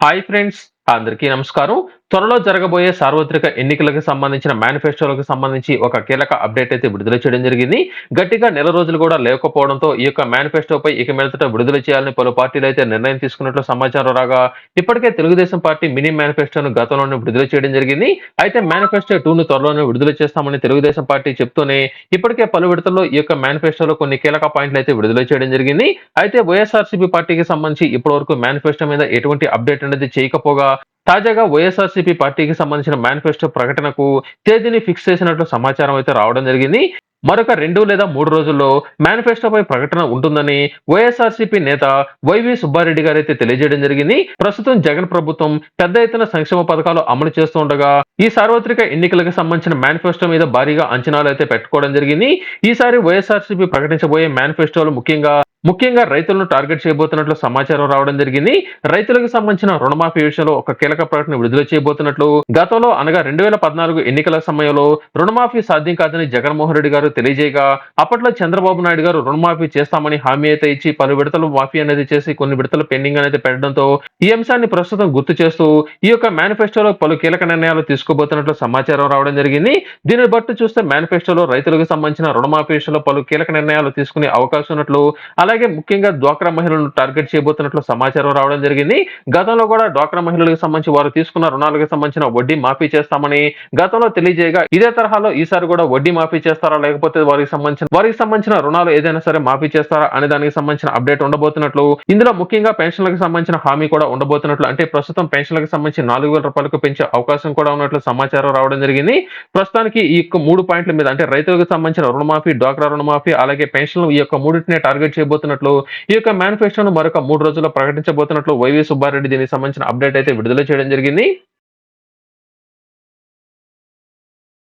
hi friends. అందరికీ నమస్కారం. త్వరలో జరగబోయే సార్వత్రిక ఎన్నికలకు సంబంధించిన మేనిఫెస్టోలకు సంబంధించి ఒక కీలక అప్డేట్ అయితే విడుదల చేయడం జరిగింది. గట్టిగా నెల రోజులు కూడా లేకపోవడంతో ఈ యొక్క మేనిఫెస్టోపై ఇక మీదట విడుదల చేయాలని పలు పార్టీలు అయితే నిర్ణయం తీసుకున్నట్లు సమాచారం రాగా ఇప్పటికే తెలుగుదేశం పార్టీ మినీ మేనిఫెస్టోను గతంలోనే విడుదల చేయడం జరిగింది. అయితే మేనిఫెస్టో టూను త్వరలోనే విడుదల చేస్తామని తెలుగుదేశం పార్టీ చెప్తూనే ఇప్పటికే పలు విడతల్లో ఈ యొక్క మేనిఫెస్టోలో కొన్ని కీలక పాయింట్లు అయితే విడుదల చేయడం జరిగింది. అయితే వైఎస్ఆర్సీపీ పార్టీకి సంబంధించి ఇప్పటివరకు మేనిఫెస్టో మీద ఎటువంటి అప్డేట్ అనేది చేయకపోగా తాజాగా వైఎస్ఆర్సీపీ పార్టీకి సంబంధించిన మేనిఫెస్టో ప్రకటనకు తేదీని ఫిక్స్ చేసినట్లు సమాచారం అయితే రావడం జరిగింది. మరొక రెండు లేదా మూడు రోజుల్లో మేనిఫెస్టోపై ప్రకటన ఉంటుందని వైఎస్ఆర్సీపీ నేత వైవి సుబ్బారెడ్డి గారు అయితే తెలియజేయడం జరిగింది. ప్రస్తుతం జగన్ ప్రభుత్వం పెద్ద ఎత్తున సంక్షేమ పథకాలు అమలు చేస్తూ ఉండగా ఈ సార్వత్రిక ఎన్నికలకు సంబంధించిన మేనిఫెస్టో మీద భారీగా అంచనాలు అయితే పెట్టుకోవడం జరిగింది. ఈసారి వైఎస్ఆర్సీపీ ప్రకటించబోయే మేనిఫెస్టోలు ముఖ్యంగా ముఖ్యంగా రైతులను టార్గెట్ చేయబోతున్నట్లు సమాచారం రావడం జరిగింది. రైతులకు సంబంధించిన రుణమాఫీ విషయంలో ఒక కీలక ప్రకటన విడుదల చేయబోతున్నట్లు గతంలో అనగా రెండు వేల పద్నాలుగు ఎన్నికల సమయంలో రుణమాఫీ సాధ్యం కాదని జగన్మోహన్ రెడ్డి గారు తెలియజేయగా అప్పట్లో చంద్రబాబు నాయుడు గారు రుణమాఫీ చేస్తామని హామీ అయితే ఇచ్చి పలు విడతలు మాఫీ అనేది చేసి కొన్ని విడతలు పెండింగ్ అనేది పెట్టడంతో ఈ అంశాన్ని ప్రస్తుతం గుర్తు చేస్తూ ఈ యొక్క మేనిఫెస్టోలో పలు కీలక నిర్ణయాలు తీసుకోబోతున్నట్లు సమాచారం రావడం జరిగింది. దీన్ని బట్టి చూస్తే మేనిఫెస్టోలో రైతులకు సంబంధించిన రుణమాఫీ విషయంలో పలు కీలక నిర్ణయాలు తీసుకునే అవకాశం ఉన్నట్లు అలాగే ముఖ్యంగా డ్వాక్రా మహిళలను టార్గెట్ చేయబోతున్నట్లు సమాచారం రావడం జరిగింది. గతంలో కూడా డ్వాక్రా మహిళలకు సంబంధించి వారు తీసుకున్న రుణాలకు సంబంధించిన వడ్డీ మాఫీ చేస్తామని గతంలో తెలియజేయగా ఇదే తరహాలో ఈసారి కూడా వడ్డీ మాఫీ చేస్తారా లేకపోతే వారికి సంబంధించిన వారికి సంబంధించిన రుణాలు ఏదైనా సరే మాఫీ చేస్తారా అనే దానికి సంబంధించిన అప్డేట్ ఉండబోతున్నట్లు ఇందులో ముఖ్యంగా పెన్షన్లకు సంబంధించిన హామీ కూడా ఉండబోతున్నట్లు అంటే ప్రస్తుతం పెన్షన్లకు సంబంధించి నాలుగు వేల రూపాయలకు పెంచే అవకాశం కూడా ఉన్నట్లు సమాచారం రావడం జరిగింది. ప్రస్తుతానికి ఈ యొక్క మూడు పాయింట్ల మీద అంటే రైతులకు సంబంధించిన రుణమాఫీ డ్వాక్రా రుణమాఫీ అలాగే పెన్షన్లు ఈ యొక్క మూడింటినే టార్గెట్ చేయబోతున్నట్లు ఈ యొక్క మేనిఫెస్టోను మరొక మూడు రోజుల్లో ప్రకటించబోతున్నట్లు వైవి సుబ్బారెడ్డి దీనికి సంబంధించిన అప్డేట్ అయితే విడుదల చేయడం జరిగింది.